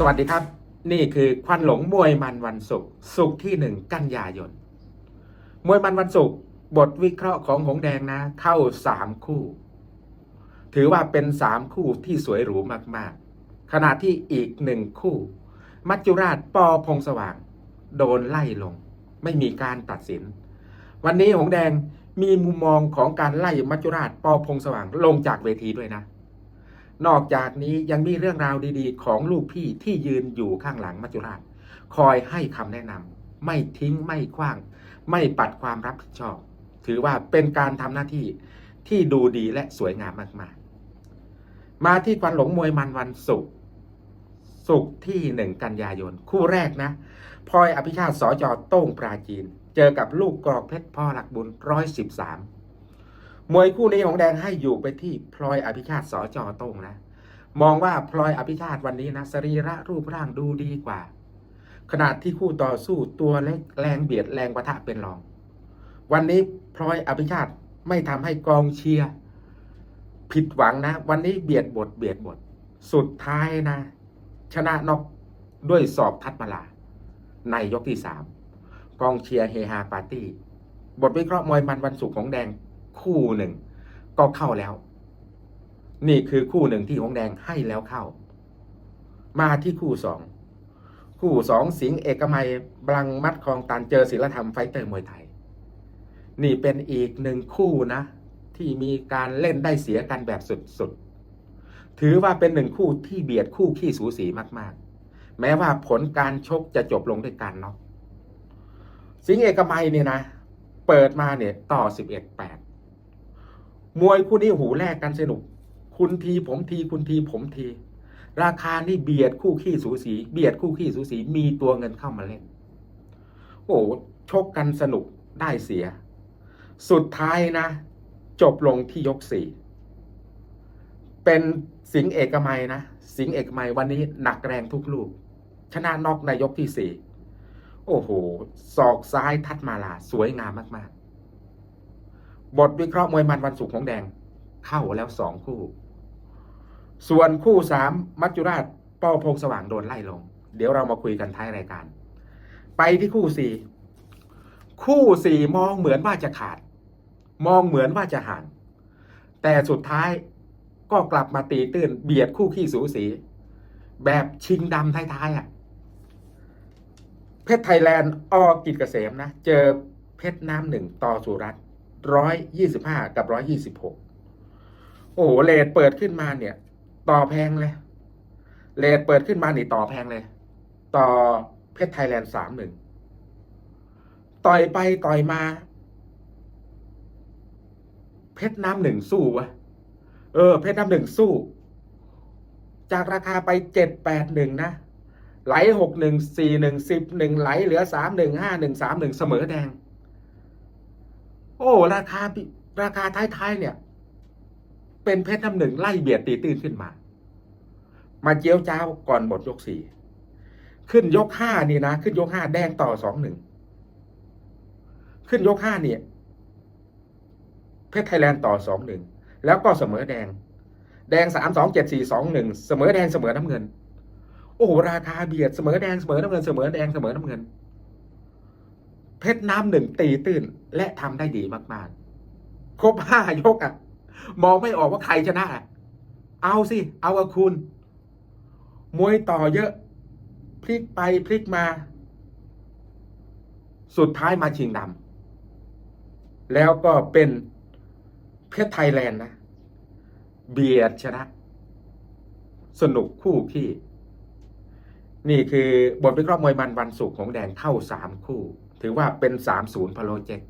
สวัสดีครับ นี่คือควันหลงมวยมันวันศุกร์ศุกร์ที่หนึ่งกันยายน มวยมันวันศุกร์บทวิเคราะห์ของหงแดงนะ เข้าสามคู่ ถือว่าเป็นสามคู่ที่สวยหรูมากๆ ขณะที่อีกหนึ่งคู่ มัจจุราชปอพงสว่าง โดนไล่ลง ไม่มีการตัดสิน วันนี้หงแดงมีมุมมองของการไล่มัจจุราชปอพงสว่างลงจากเวทีด้วยนะ นอกจากนี้ยังมีเรื่องราวดีๆ ของลูกพี่ที่ยืนอยู่ข้างหลังมัจจุราช คอยให้คำแนะนำไม่ทิ้งไม่คว้าง ไม่ปัดความรับผิดชอบ ถือว่าเป็นการทำหน้าที่ที่ดูดีและสวยงามมากๆ มาที่ควันหลงมวยมันวันศุกร์ศุกร์ที่หนึ่งกันยายน คู่แรกนะพลอยอภิชาติสอจอโต้งปราจีน เจอกับลูกกรอกเพชรพ่อหลักบุญร้อยสิบสาม มวยคู่นี้ของแดงให้อยู่ไปที่พลอยอภิชาติสอจอโต้งนะมองว่าพลอยอภิชาติวันนี้นะสรีระรูปร่างดูดีกว่า ขนาดที่คู่ต่อสู้ตัวเล็กแรงเบียดแรงปะทะเป็นรอง วันนี้พลอยอภิชาติไม่ทำให้กองเชียร์ผิดหวังนะ วันนี้เบียดบทเบียดบท สุดท้ายนะ ชนะนอกด้วยสอบทัดมาลา ในยกที่สามกองเชียร์เฮฮาปาร์ตี้ บทวิเคราะห์มวยมันวันศุกร์ของแดง คู่หนึ่งก็เข้าแล้ว นี่คือคู่หนึ่งที่หงแดงให้แล้วเข้า มาที่คู่สองคู่สองสิงเอกมัยบลังมัดคลองตันเจอศิลธรรมไฟเตอร์มวยไทย นี่เป็นอีกหนึ่งคู่นะ ที่มีการเล่นได้เสียกันแบบสุดๆ ถือว่าเป็นหนึ่งคู่ที่เบียดคู่ขี้สูสีมากๆ แม้ว่าผลการชกจะจบลงด้วยการน็อกสิงเอกมัยเนี่ยนะ เปิดมาเนี่ยต่อ 11-8 มวยคู่นี้หูแลกกันสนุก คุณทีผมทีคุณทีผมที ราคานี่เบียดคู่ขี้สูสี เบียดคู่ขี้สูสีมีตัวเงินเข้ามาเล่น โอ้ชกกันสนุกได้เสีย สุดท้ายนะ จบลงที่ยกสี่เป็นสิงเอกมัยนะ สิงเอกมัยวันนี้หนักแรงทุกลูก ชนะนอกในยกที่สี่โอ้โห ศอกซ้ายทัดมาลา สวยงามมาก ๆ บทวิเคราะห์มวยมันวันศุกร์ของแดง เข้าแล้วสองคู่ ส่วนคู่สามมัจจุราชป้อพงสว่างโดนไล่ลง เดี๋ยวเรามาคุยกันท้ายรายการ ไปที่คู่สี่คู่สี่มองเหมือนว่าจะขาด มองเหมือนว่าจะห่าง แต่สุดท้ายก็กลับมาตีตื้นเบียดคู่ขี้สูสี แบบชิงดำท้ายๆอะเพชรไทยแลนด์ออกิจเกษมนะ เจอเพชรน้ำหนึ่งต่อสุรัตน ร้อยยี่สิบห้ากับร้อยยี่สิบหกโอ้โหเลทเปิดขึ้นมาเนี่ย ต่อแพงเลยเลทเปิดขึ้นมานี่ต่อแพงเลย ต่อเพชรไทยแลนด์สามหนึ่งต่อยไปต่อยมา เพชรน้ำหนึ่งสู้วะเออ เพชรน้ำหนึ่งสู้ จากราคาไปเจ็ดแปดหนึ่งนะไหลหกหนึ่งสี่หนึ่งสิบหนึ่งไหลเหลือสามหนึ่งห้าหนึ่งสามหนึ่งเสมอแดง โอ้ ราคาราคาท้ายๆเนี่ย เป็นเพชรน้ำหนึ่งไล่เบียดตีตื้นขึ้นมา มาเจียวเจ้าก่อนหมดยกสี่ขึ้นยกห้านี่นะขึ้นยกห้าแดงต่อสองหนึ่งขึ้นยกห้าเนี่ย เพชรไทยแลนด์ต่อสองหนึ่งแล้วก็เสมอแดง แดงสามสองเจ็ดสี่สองหนึ่งเสมอแดงเสมอน้ำเงิน โอ้โหราคาเบียดเสมอแดงเสมอน้ำเงินเสมอแดงเสมอน้ำเงิน เพชรน้ำหนึ่งตีตื้น และทำได้ดีมากๆ ครบห้ายกอะ มองไม่ออกว่าใครชนะอะเอาสิ เอาอะคุณ มวยต่อเยอะ พลิกไปพลิกมา สุดท้ายมาชิงดำแล้วก็เป็นเพชรไทยแลนด์นะ เบียดชนะ สนุกคู่ขี้นี่คือบทวิเคราะห์มวยมันวันศุกร์ของแดงเข้าสามคู่ ถือว่าเป็นสามศูนย์พโลเจก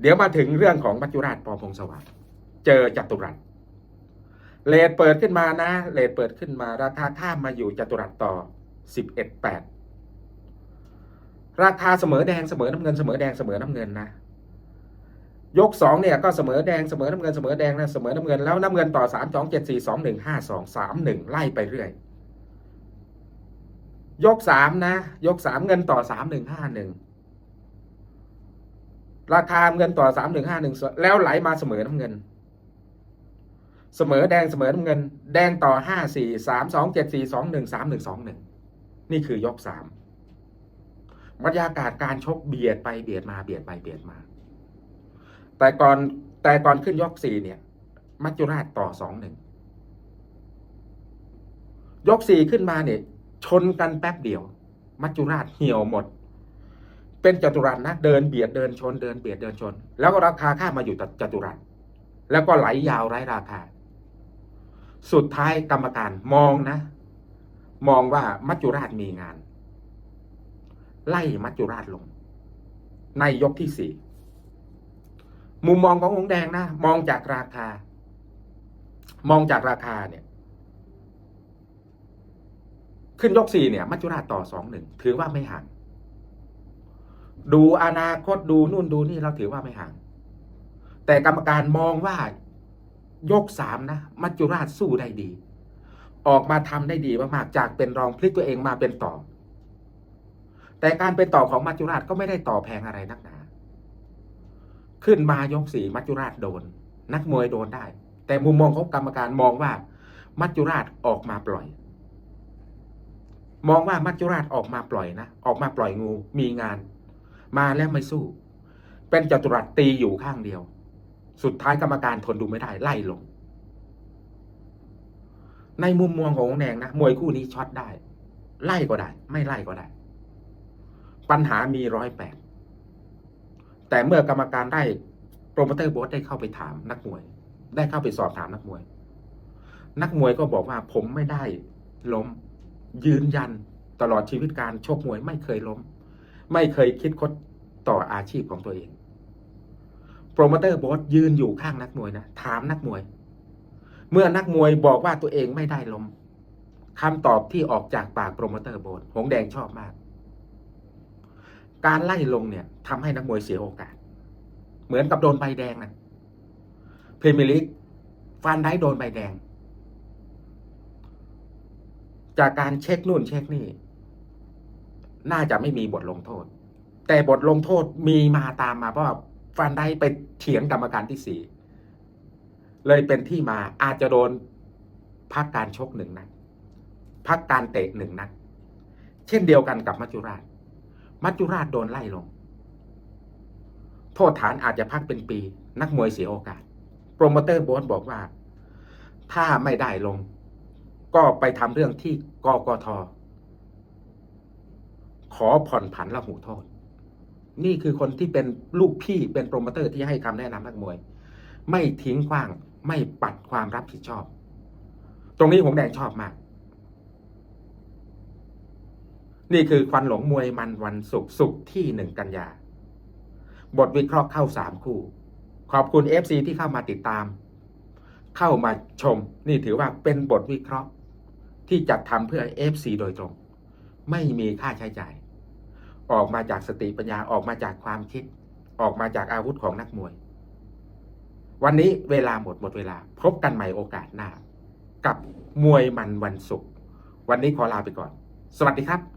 เดี๋ยวมาถึงเรื่องของมัจจุราชปอพงสวัสดิ์เจอจัตุรัสเลทเปิดขึ้นมานะเลทเปิดขึ้นมาราคาข้ามมาอยู่จัตุรัสต่อสิบเอ็ดแปดราคาเสมอแดงเสมอน้ำเงินเสมอแดงเสมอน้ำเงินนะยกสองเนี่ยก็เสมอแดงเสมอน้ำเงินเสมอแดงนะเสมอน้ำเงินแล้วน้ำเงินต่อสามสองเจ็ดสี่สองหนึ่งห้าสองสามหนึ่งไล่ไปเรื่อย ยกสามนะ ยกสามเงินต่อสามหนึ่งห้าหนึ่งราคาเงินต่อสามหนึ่งห้าหนึ่งแล้วไหลมาเสมอน้ำเงิน เสมอแดงเสมอน้ำเงิน แดงต่อห้าสี่สามสองเจ็ดสี่สองหนึ่งสามหนึ่งสองหนึ่งนี่คือยกสามบรรยากาศการชกเบียดไปเบียดมาเบียดไปเบียดมา แต่ก่อนแต่ก่อนขึ้นยกสี่เนี่ย มัจจุราชต่อสองหนึ่งยกสี่ขึ้นมาเนี่ย ชนกันแป๊บเดียว มัจจุราชเหี่ยวหมด เป็นจัตุรัสนะ เดินเบียดเดินชน เดินเบียดเดินชน แล้วก็ราคาข้ามาอยู่จัตุรัสแล้วก็ไหลยาวไร้ราคา สุดท้ายกรรมการมองนะ มองว่ามัจจุราชมีงาน ไล่มัจจุราชลง ในยกที่สี่มุมมองของหงแดงนะ มองจากราคา มองจากราคาเนี่ย ขึ้นยกสี่เนี่ย มัจจุราชต่อสองหนึ่งถือว่าไม่ห่าง ดูอนาคตดูนู่นดูนี่เราถือว่าไม่ห่าง แต่กรรมการมองว่ายกสามนะ มัจจุราชสู้ได้ดี ออกมาทำได้ดีมากๆจากเป็นรองพลิกตัวเองมาเป็นต่อ แต่การเป็นต่อของมัจจุราชก็ไม่ได้ต่อแพงอะไรนักหนา ขึ้นมายกสี่มัจจุราชโดน นักมวยโดนได้ แต่มุมมองของกรรมการมองว่า มัจจุราชออกมาปล่อย มองว่ามัจจุราชออกมาปล่อยนะ ออกมาปล่อยงู มีงาน มาแล้วไม่สู้ เป็นจตุรัสตีอยู่ข้างเดียว สุดท้ายกรรมการทนดูไม่ได้ไล่ลง ในมุมมองของแดงนะมวยคู่นี้ช็อตได้ ไล่ก็ได้ ไม่ไล่ก็ได้ ปัญหามีร้อยแปดแต่เมื่อกรรมการได้โปรโมเตอร์โบสได้เข้าไปถามนักมวย ได้เข้าไปสอบถามนักมวย นักมวยก็บอกว่าผมไม่ได้ล้ม ยืนยันตลอดชีวิตการชกมวยไม่เคยล้ม ไม่เคยคิดคดต่ออาชีพของตัวเอง โปรโมเตอร์โบสยืนอยู่ข้างนักมวยนะถามนักมวย เมื่อนักมวยบอกว่าตัวเองไม่ได้ล้มคำตอบที่ออกจากปากโปรโมเตอร์โบสหงแดงชอบมาก การไล่ลงเนี่ยทำให้นักมวยเสียโอกาส เหมือนกับโดนใบแดงนะพรีเมียร์ลีกฟันได้โดนใบแดง จากการเช็คนู่นเช็คนี่ น่าจะไม่มีบทลงโทษ แต่บทลงโทษมีมาตามมาเพราะว่าฟันได้ไปเถียงกรรมการที่สี่เลยเป็นที่มาอาจจะโดนพักการชกหนึ่งนัดพักการเตะหนึ่งนัดเช่นเดียวกันกับมัจจุราช มัจจุราชโดนไล่ลง โทษฐานอาจจะพักเป็นปี นักมวยเสียโอกาส โปรโมเตอร์โบสบอกว่า ถ้าไม่ได้ลง ก็ไปทำเรื่องที่กกทขอผ่อนผันละหูโทษ นี่คือคนที่เป็นลูกพี่เป็นโปรโมเตอร์ที่ให้คำแนะนำนักมวย ไม่ทิ้งขว้างไม่ปัดความรับผิดชอบ ตรงนี้ผมแดงชอบมาก นี่คือควันหลงมวยมันวันศุกร์ศุกร์ที่หนึ่งกันยา บทวิเคราะห์เข้าสามคู่ ขอบคุณ FC ที่เข้ามาติดตาม เข้ามาชม นี่ถือว่าเป็นบทวิเคราะห์ ที่จัดทำเพื่อ FC โดยตรง ไม่มีค่าใช้จ่าย ออกมาจากสติปัญญาออกมาจากความคิด ออกมาจากอาวุธของนักมวย วันนี้เวลาหมดหมดเวลา พบกันใหม่โอกาสหน้า กับมวยมันวันศุกร์วันนี้ขอลาไปก่อน สวัสดีครับ